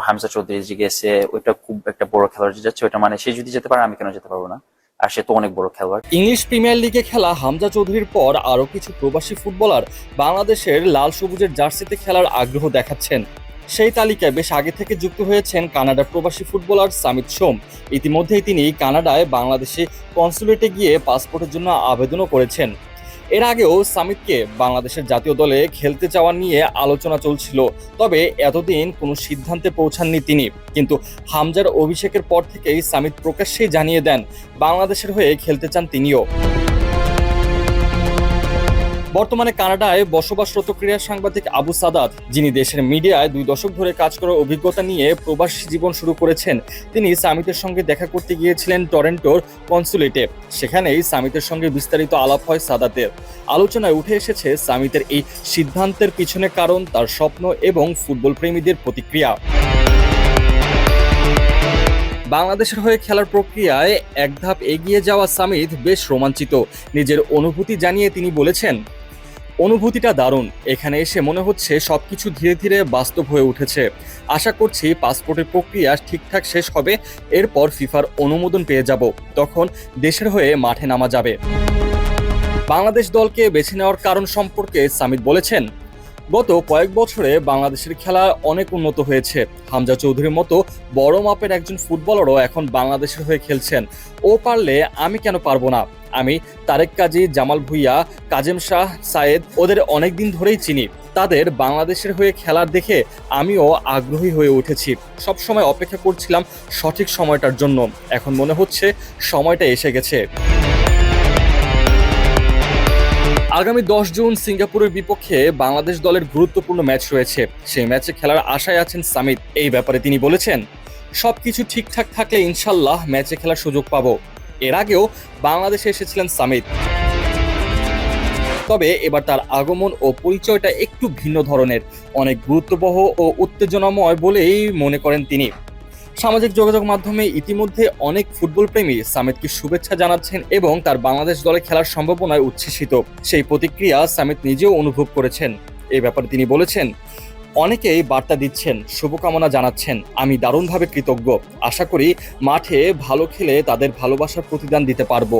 হামজা চৌধুরী যে গেছে, ওইটা খুব একটা বড় খেলোয়াড় যাচ্ছে, ওইটা মানে সে যদি যেতে পারে, আমি কেন যেতে পারব না? আর সে তো অনেক বড় খেলোয়াড়। ইংলিশ প্রিমিয়ার লিগে খেলা হামজা চৌধুরীর পর আরও কিছু প্রবাসী ফুটবলার বাংলাদেশের লাল সবুজের জার্সিতে খেলার আগ্রহ দেখাচ্ছেন। সেই তালিকায় বেশ আগে থেকে যুক্ত হয়েছেন কানাডার প্রবাসী ফুটবলার সামিত সোম। ইতিমধ্যেই তিনি কানাডায় বাংলাদেশে কনসুলেটে গিয়ে পাসপোর্টের জন্য আবেদনও করেছেন। এর আগেও সামিতকে বাংলাদেশের জাতীয় দলে খেলতে চাওয়া নিয়ে আলোচনা চলছিল, তবে এতদিন কোনো সিদ্ধান্তে পৌঁছাননি তিনি। কিন্তু হামজার অভিষেকের পর থেকেই সামিত প্রকাশ্যেই জানিয়ে দেন, বাংলাদেশের হয়ে খেলতে চান তিনিও। বর্তমানে কানাডায় বসবাসরত ক্রীড়া সাংবাদিক আবু সাদাত, যিনি দেশের মিডিয়ায় দুই দশক ধরে কাজ করার অভিজ্ঞতা নিয়ে প্রবাসী জীবন শুরু করেছেন। তিনি সামিতের সঙ্গে দেখা করতে গিয়েছিলেন টরেন্টোর কনসুলেটে। সেখানেই সামিতের সঙ্গে বিস্তারিত আলাপ হয় সাদাতের। আলোচনায় উঠে এসেছে সামিতের এই সিদ্ধান্তের পিছনে কারণ, তার স্বপ্ন এবং ফুটবল প্রেমীদের প্রতিক্রিয়া। বাংলাদেশের হয়ে খেলার প্রক্রিয়ায় এক ধাপ এগিয়ে যাওয়া সামিদ বেশ রোমাঞ্চিত। নিজের অনুভূতি জানিয়ে তিনি বলেছেন অনুভূতিটা দারুণ। এখানে এসে মনে হচ্ছে সবকিছু ধীরে ধীরে বাস্তব হয়ে উঠেছে। আশা করছি পাসপোর্টের প্রক্রিয়া ঠিকঠাক শেষ হবে, এরপর ফিফার অনুমোদন পেয়ে যাব। তখন দেশের হয়ে মাঠে নামা যাবে। বাংলাদেশ দলকে বেছে নেওয়ার কারণ সম্পর্কে সামিদ বলেছেন গত কয়েক বছরে বাংলাদেশের খেলা অনেক উন্নত হয়েছে। হামজা চৌধুরীর মতো বড় মাপের একজন ফুটবলারও এখন বাংলাদেশের হয়ে খেলছেন। ও পারলে আমি কেন পারব না? আমি তারেক কাজী, জামাল ভুইয়া, কাজেম শাহ, সায়েদ ওদের অনেক দিন ধরেই চিনি। তাদের বাংলাদেশের হয়ে খেলার দেখে আমিও আগ্রহী হয়ে উঠেছি। সব সময় অপেক্ষা করছিলাম সঠিক সময়টার জন্য। এখন মনে হচ্ছে সময়টা এসে গেছে। আগামী দশ জুন সিঙ্গাপুরের বিপক্ষে বাংলাদেশ দলের গুরুত্বপূর্ণ ম্যাচ রয়েছে। সেই ম্যাচে খেলার আশায় আছেন সামিত এই ব্যাপারে তিনি বলেছেন, সবকিছু ঠিকঠাক থাকলে ইনশাল্লাহ ম্যাচে খেলার সুযোগ পাব। এর আগেও বাংলাদেশে এসেছিলেন সামিত তবে এবার তার আগমন ও পরিচয়টা একটু ভিন্ন ধরনের। অনেক গুরুত্ববহ ও উত্তেজনাময় বলেই মনে করেন তিনি। সামাজিক যোগাযোগ মাধ্যমে ইতিমধ্যে অনেক ফুটবল প্রেমী সামিতকে শুভেচ্ছা জানাচ্ছেন এবং তার বাংলাদেশ দলে খেলার সম্ভাবনায় উচ্ছ্বসিত। সেই প্রতিক্রিয়া সামিত নিজেও অনুভব করেছেন। এ ব্যাপারে তিনি বলেছেন, অনেকেই বার্তা দিচ্ছেন, শুভকামনা জানাচ্ছেন, আমি দারুণভাবে কৃতজ্ঞ। আশা করি মাঠে ভালো খেলে তাদের ভালোবাসার প্রতিদান দিতে পারব।